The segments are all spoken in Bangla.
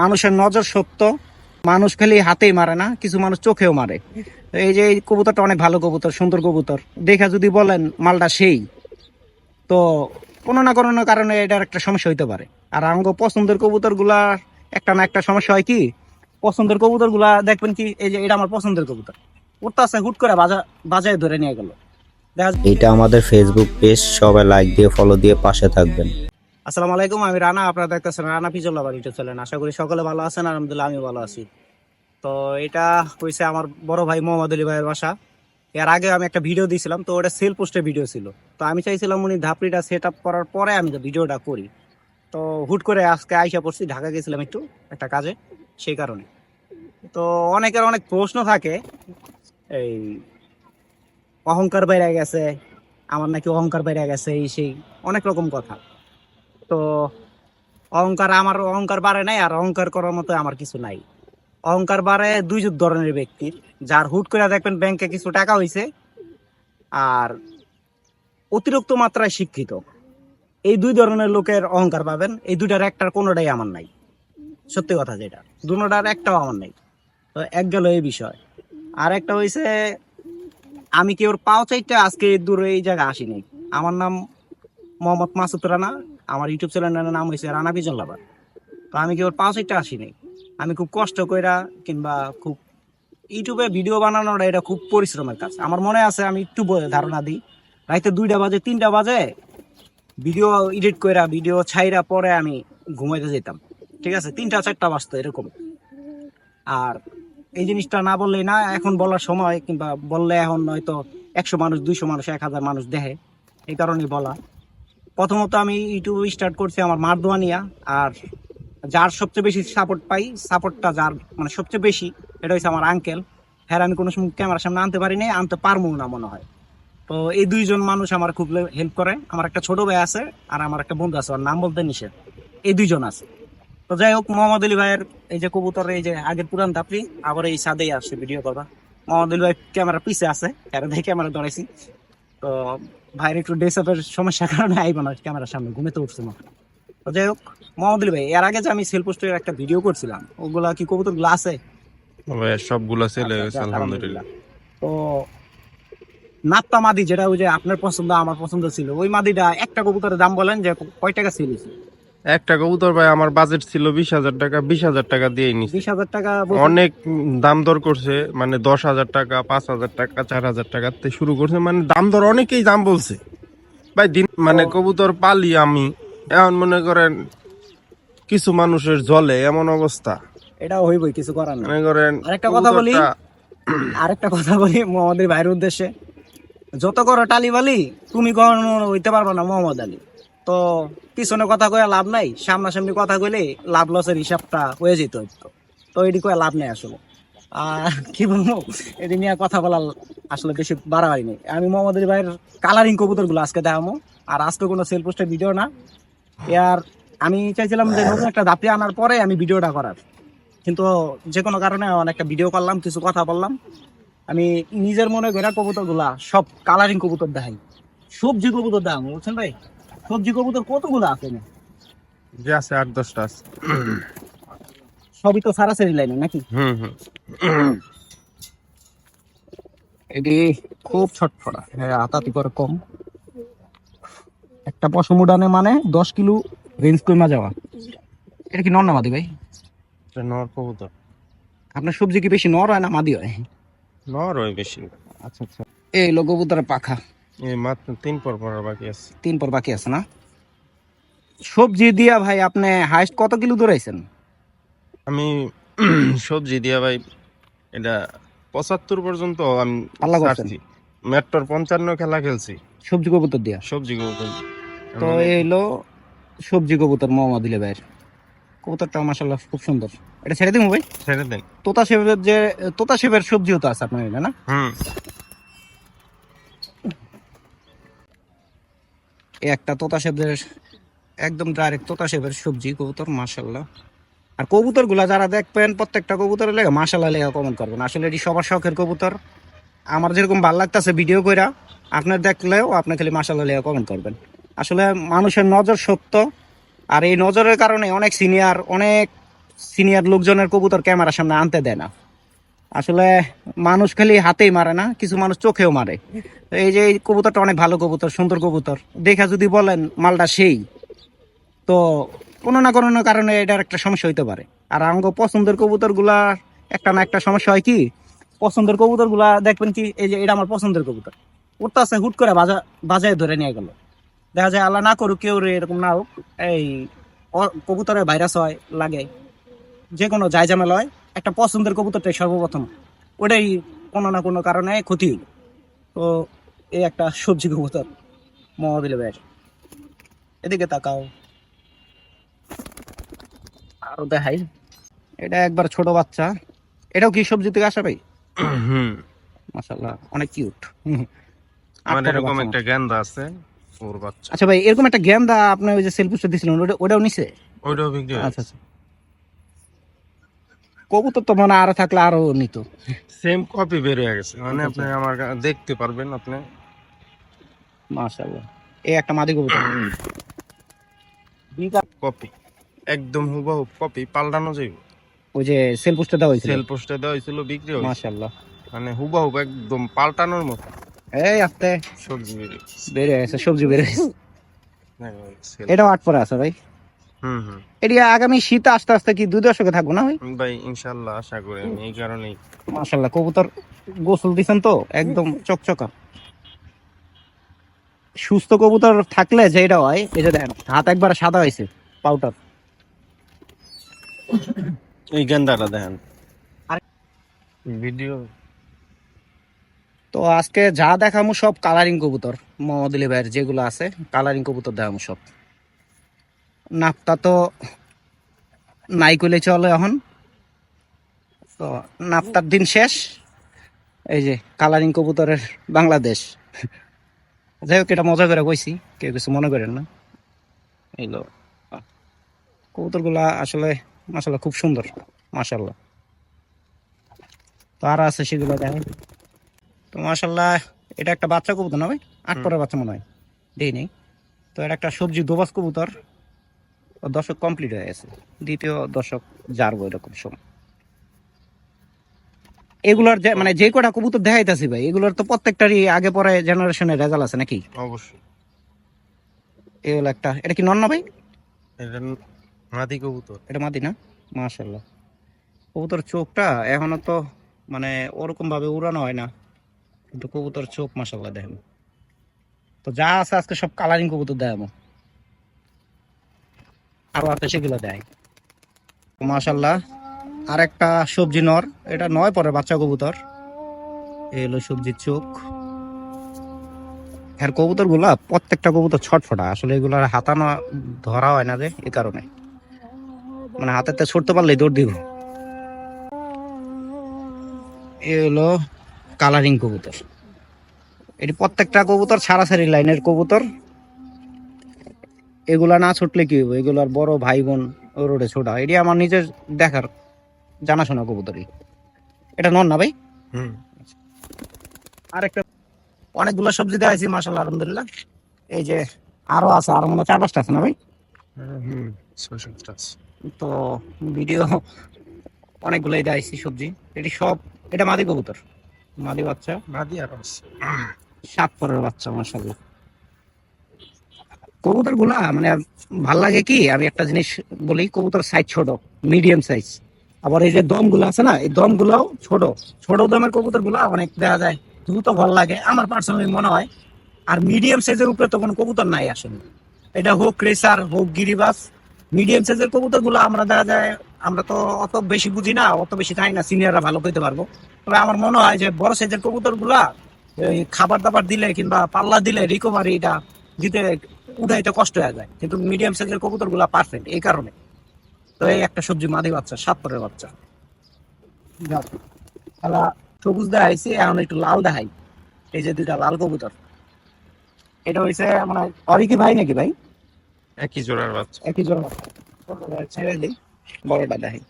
মানুষের নজর সত্য। মানুষ খালি হাতেই মারে না, কিছু মানুষ চোখেও মারে। এই যে কবুতরটা অনেক ভালো কবুতর, সুন্দর কবুতর। দেখা যদি বলেন মালটা সেই, তো কোনো না কোনো কারণে এটার একটা সমস্যা হইতে পারে। আর আমাকে পছন্দের কবুতরগুলা একটা না একটা সমস্যা হয় কি, পছন্দের কবুতরগুলা দেখবেন কি, এই যে এটা আমার পছন্দের কবুতর। উঠতে আছে হুট করে বাজা বাজায় ধরে নিয়ে গেল। এটা আমাদের ফেসবুক পেজ সবাই লাইক দিয়ে ফলো দিয়ে পাশে থাকবেন। আসসালামু আলাইকুম, আমি রানা, আপনারা দেখতেছেন রানা পিজল্লা বাড়ি ইউটিউব চ্যানেল। আশা করি সকলে ভালো আছেন, আলহামদুলিল্লাহ আমি ভালো আছি। তো এটা হয়েছে আমার বড় ভাই মোহাম্মদ আলী ভাইয়ের বাসা। এর আগে আমি একটা ভিডিও দিয়েছিলাম, তো ওটা সেল পোস্টের ভিডিও ছিল। তো আমি চাইছিলাম উনি ধাপড়িটা সেট আপ করার পরে আমি তো ভিডিওটা করি। তো হুট করে আজকে আইসা পড়ছি, ঢাকা গেছিলাম একটু, একটা কাজে, সেই কারণে। তো অনেকের অনেক প্রশ্ন থাকে, এই অহংকার বাইরে গেছে, আমার নাকি অহংকার বাইরে গেছে, এই সেই, অনেক রকম কথা। তো অহংকার আমার অহংকার বাড়ে নাই আর অহংকার করার মতো আমার কিছু নাই। অহংকার বাড়ে দুই ধরনের ব্যক্তির, যার হুট করে দেখবেন ব্যাংকে কিছু টাকা হইছে আর অতিরিক্ত মাত্রায় শিক্ষিত। এই দুই ধরনের লোকের অহংকার পাবেন, এই দুইটার একটার কোনোটাই আমার নাই। সত্যি কথা যেটা, দুটার একটাও আমার নাই। তো এক গেল এই বিষয়। আর একটা হইছে, আমি কি ওর পাও চাইতে আজকে দূরে এই জায়গায় আসিনি? আমার নাম মোহাম্মদ মাসুদ রানা আমার ইউটিউব চ্যানেলের নাম হয়েছে রানা বিজন লাভার। তো আমি কি ওর পাঁচ একটা আসি নাই আমি খুব কষ্ট কইরা কিংবা খুব ইউটিউবে ভিডিও বানানোটা এটা খুব পরিশ্রমের কাজ। আমার মনে আছে আমি একটু ধারণা দিই। রাইতে দুইটা বাজে, তিনটা বাজে, ভিডিও এডিট কইরা, ভিডিও ছাইরা পরে আমি ঘুমাইতে যেতাম ঠিক আছে? তিনটা, চারটা বাজতো এরকম। আর এই জিনিসটা না বললেই না, এখন বলার সময় কিংবা বললে এখন হয়তো একশো মানুষ, দুইশো মানুষ, এক হাজার মানুষ দেখে। এই কারণেই বলা। প্রথমত আমি ইউটিউব স্টার্ট করছি আমার মারদোয়া নিয়া, আর যার সবচেয়ে বেশি সাপোর্ট পাই সাপোর্টটা যার মানে সবচেয়ে বেশি এটা হচ্ছে আমার আঙ্কেল হ্যাঁ আমি কোনো সময় ক্যামেরার সামনে আনতে পারি নাই, আনতে পারব না মনে হয়। তো এই দুইজন মানুষ আমার খুব হেল্প করে। আমার একটা ছোট ভাই আছে, আর আমার একটা বন্ধু আছে, ওর নাম বলতে নিষেধ। এই দুইজন আছে। তো যাই হোক, মোহাম্মদ আলী ভাইয়ের এই যে কবুতর, এই যে আগের পুরান দাপড়ি, আবার এই সাদেই আসছে ভিডিও করবা। মোহাম্মদ আলী ভাই ক্যামেরা পিছে আছে দেখে ক্যামেরা ধরেছি। তো ভাইয়ের একটু ডেসআপের সমস্যার কারণে আইব না ক্যামেরার সামনে ঘুমেতে উঠছে না। তো যাই হোক মোহাম্মদ ভাই এর আগে যে আমি সেল পোস্টের একটা ভিডিও করছিলাম ওগুলা কি কবুতরগুলো আছে? তবে সবগুলা সেল হয়ে গেছে আলহামদুলিল্লাহ। তো নাত্তা মাদি যেটা ওই যে আপনার পছন্দ আমার পছন্দ ছিল ওই মাদিটা একটা কবুতরের দাম বলেন যে কয় টাকা সেল হয়েছে? একটা কবুতর ভাই আমার বাজেট ছিল বিশ হাজার টাকা বিশ হাজার টাকা দিয়ে নিছি। বিশ হাজার টাকা অনেক দাম দর করছে মানে দশ হাজার টাকা পাঁচ হাজার টাকা চার হাজার টাকা শুরু করছে মানে দাম দর অনেকেই দাম বলছে। ভাই দিন মানে কবুতর পালি আমি এখন মনে করেন কিছু মানুষের জলে এমন অবস্থা। এটা হইবই কিছু করার মনে করেন আরেকটা কথা বলি। আরেকটা কথা বলি মোহাম্মদের ভাইয়ের উদ্দেশ্যে। যত করো টালি বালি তুমি কখনো হইতে পারবে না মোহাম্মদ আলী। তো পিছনে কথা কয়ে লাভ নাই, সামনাসামনি কথা কইলে লাভ লসের হিসাবটা হয়ে যেত তো। এটি কয়ে লাভ নেই আসলে। আর কি বলব এটি নিয়ে কথা বলার আসলে বেশি বাড়াবাড়ি নেই। আমি মোহাম্মদ ভাইয়ের কালারিং কবুতরগুলো আজকে দেখাবো আর আজকে কোনো সেল পোস্টের ভিডিও না। আর আমি চাইছিলাম যে নতুন একটা ধাপি আনার পরে আমি ভিডিওটা করার। কিন্তু যে কোনো কারণে অনেকটা ভিডিও করলাম, কিছু কথা বললাম। আমি নিজের মনে ঘোরা কবুতরগুলা সব কালারিং কবুতর দেখাই। সবজি কবুতর দেখাম বুঝছেন ভাই? সবজি কবুতর কতগুলো আছে না? যে আছে আট দশটা আছে। সবই তো সারাসারি লাইনে নাকি? হুম হুম। এটি খুব ছটফটা। হ্যাঁ হাতাতি করে কম। একটা পশম উড়ানে মানে দশ কিলো রেঞ্জ কমা যাওয়া এটা কি নর না মাদি ভাই? নর কবুতর। আপনার সবজি কি বেশি নর হয় না মাদি হয়? নর ওই বেশি। আচ্ছা আচ্ছা। এই লোক কবুতরের পাখা। মাত্র তিন পর পর বাকি আছে। তিন পর বাকি আছে না? সবজি দিয়া ভাই আপনি হাইস্ট কত কিলো দৌড়াইছেন আমি সবজি দিয়া ভাই এটা পঁচাত্তর পর্যন্ত আমি পাল্লা? মেট্রোর পঞ্চান্ন খেলা খেলছি। সবজি কবুতর দিয়া? সবজি কবুতর। তো মানে এই হলো সবজি কবুতর মোহাম্মদ দিলে ভাইয়ের। কবুতরটা মাসাল্লাহ খুব সুন্দর। এটা ছেড়ে দিব ভাই? ছেড়ে দেন। তোতা শেপের যে তোতা শেপের সবজিও তো আছে আপনার না? হুম। একটা তোতা শেপের, একদম ডাইরেক্ট তোতা শেপের সবজি, কবুতর মাসাল্লাহ আর কবুতরগুলা যারা দেখবেন, প্রত্যেকটা কবুতরের লেগে মাসাল্লাহ লেগে কমেন্ট করবেন। আসলে এটি সবার শখের কবুতর। আমার যেরকম ভালো লাগতেছে ভিডিও কইরা, আপনার দেখলেও আপনি খালি মাসাল্লাহ লেগে কমেন্ট করবেন। আসলে মানুষের নজর সত্য আর এই নজরের কারণে অনেক সিনিয়র অনেক সিনিয়র লোকজনের কবুতর ক্যামেরার সামনে আনতে দেয় না। আসলে মানুষ খালি হাতেই মারে না, কিছু মানুষ চোখেও মারে। এই যে এই কবুতরটা অনেক ভালো কবুতর, সুন্দর কবুতর। দেখা যদি বলেন মালটা সেই, তো কোনো না কোনো কারণে এটার একটা সমস্যা হইতে পারে। আর আমাকে পছন্দের কবুতরগুলা একটা না একটা সমস্যা হয় কি, পছন্দের কবুতরগুলা দেখবেন কি, এই যে এটা আমার পছন্দের কবুতর। উঠতে আছে, হুট করে বাজা বাজায় ধরে নিয়ে গেল। দেখা যায় আল্লাহ না করুক, কেউ রে এরকম না হোক, এই কবুতরের ভাইরাস হয়, লাগে। যে কোনো যায় হয় একটা পছন্দের কবুতরটাই সর্বপ্রথম। ওটাই কোনো না কোনো কারণে ক্ষতি হইল। তো এই একটা সবজি কবুতর মহাবিল ভাইয়ের এদিকে তাকাও। আরও দেখাই। এটা একবার ছোট বাচ্চা। এটাও কি সবজি থেকে আসা ভাই? হুম। অনেক কিউট। আমার এরকম একটা গেন্দা আছে ওর বাচ্চা। আচ্ছা ভাই এরকম একটা গেন্দা আপনি ওই যে সেলফুসটা দিছিলেন ওটা ওটাও নিছে? ওইটাও বিক্রি আচ্ছা আচ্ছা। কবুতর তো মানে আরও থাকলে আরও নিত। সেম কপি বের হয়ে গেছে। মানে আপনি আমার দেখতে পারবেন আপনি। মাশাল্লাহ এই একটা মাদি কবুতর। বিকা- কপি একদম হুবহু কপি পাল্টানো যাইব। ওই যে সেলফুসটা দেওয়া হয়েছিল। সেল পোস্টে দেওয়া হয়েছিল বিক্রি হয়েছে মাশাল্লাহ মানে হুবহু একদম পাল্টানোর মতো। এই আস্তে। সবজি। বেড়ে গেছে। সবজি গেছে। দেখো, sell। এটাও আট পরে আছে ভাই। এটি আগামী শীত আস্তে আস্তে কি দুই দশকে থাকব না ভাই? ভাই ইনশাল্লাহ আশা করি আমি এই কারণেই। মাশাল্লাহ কবুতর গোসল দিছেন তো? একদম চকচকা। সুস্থ কবুতর থাকলে যেটা হয় এই যে দেখেন হাত একবার সাদা হয়েছে পাউডার এই গেন্দাটা দেখেন। ভিডিও। তো আজকে যা দেখামু সব কালারিং কবুতর মোহাম্মদুলি ভাইয়ের যেগুলো আছে কালারিং কবুতর দেখামু সব। নাপতা তো নাই কইলে চলে এখন। তো নাপতার দিন শেষ। এই যে কালারিং কবুতরের বাংলাদেশ। যাই হোক এটা মজা করে কইছি কেউ কিছু মনে করেন না। এইলো কবুতরগুলা আসলে মাসাল্লাহ খুব সুন্দর মাসাল্লাহ তো আর আছে সেগুলো দেখেন। তো মাসাল্লাহ এটা একটা বাচ্চা কবুতর না ভাই? আট পরের বাচ্চা মনে হয়। দেই নেই। তো এটা একটা সবজি দোবাস কবুতর। দশক কমপ্লিট হয়ে গেছে। দ্বিতীয় দশক জারবো এরকম সময়। এগুলোর যে মানে যে কটা কবুতর দেখাইতেছি ভাই এগুলোর তো প্রত্যেকটারই আগে পরে জেনারেশনের রেজাল্ট আছে নাকি? অবশ্যই। এই হলো একটা এটা কি নন ভাই? এটা মাদি কবুতর। এটা মাদি না? মাশাল্লাহ কবুতর চোখটা এখনও তো মানে ওরকম ভাবে উড়ানো হয় না। কিন্তু কবুতর চোখ মাশাল্লাহ দেখেন। তো যা আছে আজকে সব কালারিং কবুতর দেয় আমার আরও আছে, সেগুলো দেয়। মাশাল্লাহ আর একটা সবজি নর, এটা নয় পরে বাচ্চা কবুতর। এই হলো সবজির চোখ। কবুতরগুলা প্রত্যেকটা কবুতর ছটফটা, আসলে এগুলার হাতানো ধরা হয় না যে, এ কারণে। মানে হাতেতে ছড়তে পারলেই দৌড় দিব। এ হলো কালারিং কবুতর। এটি প্রত্যেকটা কবুতর ছাড়াছাড়ি লাইনের কবুতর। এগুলা না ছুটলে কি হইব? এগুলার বড় ভাই বোন রোডে ছোটা। এটি আমার নিজের দেখার জানাশোনা কবুতরই। এটা নন না ভাই? হুম। আরেকটা অনেকগুলো সবজি দেখাইছি মাসাল্লাহ আলহামদুলিল্লাহ। এই যে আরও আছে আরও মনে চার পাঁচটা আছে না ভাই? হুম তো ভিডিও অনেকগুলোই দেখাইছি সবজি। এটি সব এটা মাদি কবুতর। মাদি বাচ্চা। মাদি আর। সাত পরের বাচ্চা মাসাল্লাহ কবুতরগুলা মানে ভালো লাগে কি? আমি একটা জিনিস বলি, কবুতর সাইজ ছোট মিডিয়াম সাইজ আবার এই যে দমগুলো আছে না, এই দম গুলাও ছোট। ছোট দমের কবুতরগুলা অনেক দেখা যায় দ্রুত ভালো লাগে। আমার পার্সোনালি মনে হয়, আর মিডিয়াম সাইজের উপরে তো কোনো কবুতর নাই আসলে। এটা হোক রেসার হোক গিরিবাস মিডিয়াম সাইজের কবুতরগুলো আমরা দেখা যায়, আমরা তো অত বেশি বুঝি না, অত বেশি জানি না সিনিয়ররা ভালো কইতে পারব। তবে আমার মনে হয় যে বড় সাইজের কবুতরগুলা খাবার দাবার দিলে কিংবা পাল্লা দিলে রিকভারি এটা দিতে উঠাইতে কষ্ট হয়ে যায়। কিন্তু মিডিয়াম সাইজের কবুতরগুলা পারফেক্ট এই কারণে। তো এই একটা সবজি মাদি বাচ্চা সাত পরের বাচ্চা। তাহলে সবুজ দেখাইছি এখন একটু লাল দেখাই। এই যে দুইটা লাল কবুতর। এটা মানে অরি কি ভাই নাকি ভাই? একই জোড়ার বাচ্চা। একই জোড়া বাচ্চা। ছেড়ে দিই বড়টা দেখাই।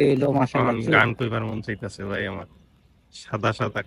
এই লো গান কইবার মন চাইতেছে ভাই আমার। সাদা সাদা।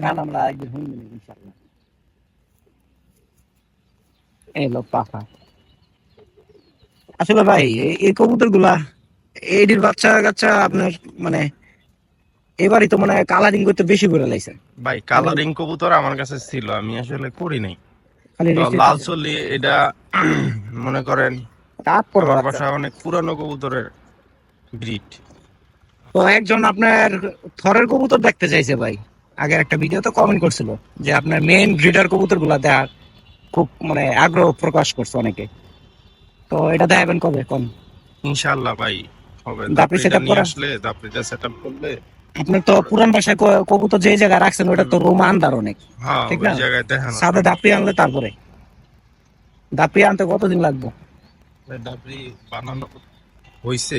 গান আমরা একদিন শুনব ইনশাল্লাহ পাখা। আসলে ভাই এই- কবুতরগুলা এইটির বাচ্চা কাচ্চা আপনার মানে এবারই তো মানে কালারিং করতে বেশি করে লাইছে। ভাই কালারিং কবুতর আমার কাছে ছিল আমি আসলে করি নাই। লাল চল্লি এটা মনে করেন বাচ্চা। বাসা অনেক পুরানো কবুতরের ব্রিড। তো একজন আপনার থরের কবুতর দেখতে চাইছে ভাই। আগের একটা ভিডিওতে কমেন্ট করছিল যে আপনার মেইন ব্রিডার কবুতরগুলা দেখার। খুব মানে আগ্রহ প্রকাশ করছে অনেকে। তো এটা দেখাবেন কবে? কোন ইনশাআল্লাহ ভাই হবে। দাপড়ি setup নিয়ে করা? আসলে দাপড়িটা সেট আপ করলে আপনার তো পুরান ভাষায় কবুতর যে জায়গায় রাখছেন ওটা তো রোম আন্দার অনেক। হ্যাঁ ঠিক না? জায়গায় দেখানো সাদা দাপড়ি আনলে তারপরে। দাপড়ি আনতে কতদিন লাগবে? দাপড়ি বানানো হইছে।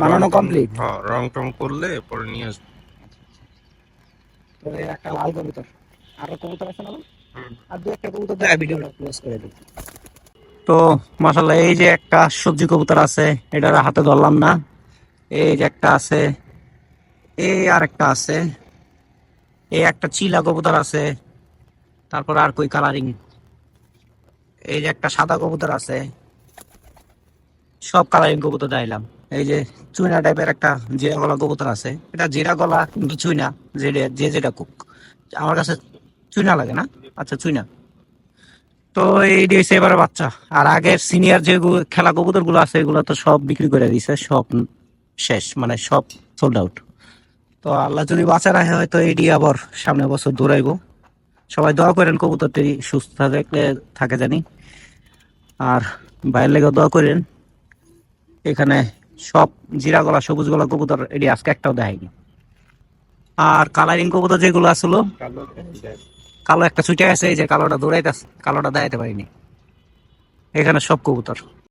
বানানো কমপ্লিট হ্যাঁ রং টং করলে পরে নিয়ে আসব। তো এই একটা লাল কবুতর। আরও কবুতর আছে না? আর দু একটা কবুতর দেখা ভিডিওটা ক্লোজ করে দিই তো মাশাল্লাহ এই যে একটা সবজি কবুতর আছে এটার হাতে ধরলাম না। এই যে একটা আছে এই আর একটা আছে এই একটা চিলা কবুতর আছে তারপর আর কই কালারিং এই যে একটা সাদা কবুতর আছে সব কালারিং কবুতর চাইলাম এই যে চুইনা টাইপের একটা জিরা গলা কবুতর আছে এটা জিরা গলা কিন্তু চুইনা যে যে যেটা কুক। আমার কাছে চুইনা লাগে না? আচ্ছা চুইনা। তো এই দিয়েছে এবারে বাচ্চা। আর আগের সিনিয়র যে খেলা কবুতরগুলো আছে, এগুলো তো সব বিক্রি করে দিছে, সব শেষ মানে সব সোল্ড আউট তো আল্লাহ যদি বাঁচা রাখে, হয়তো এটি আবার সামনে বছর দৌড়াইবো। সবাই দোয়া করেন কবুতরটি সুস্থ থাকলে, থাকে জানি। আর বাইরের লেগে দোয়া করেন। এখানে সব জিরা গলা সবুজ গলা কবুতর এটি আজকে একটাও দেয়নি আর কালারিং কবুতর যেগুলো আসলো কালো একটা ছুটে আছে এই যে কালোটা দৌড়াইতেছে কালোটা দাঁড়াইতে পারিনি। এখানে সব কবুতর।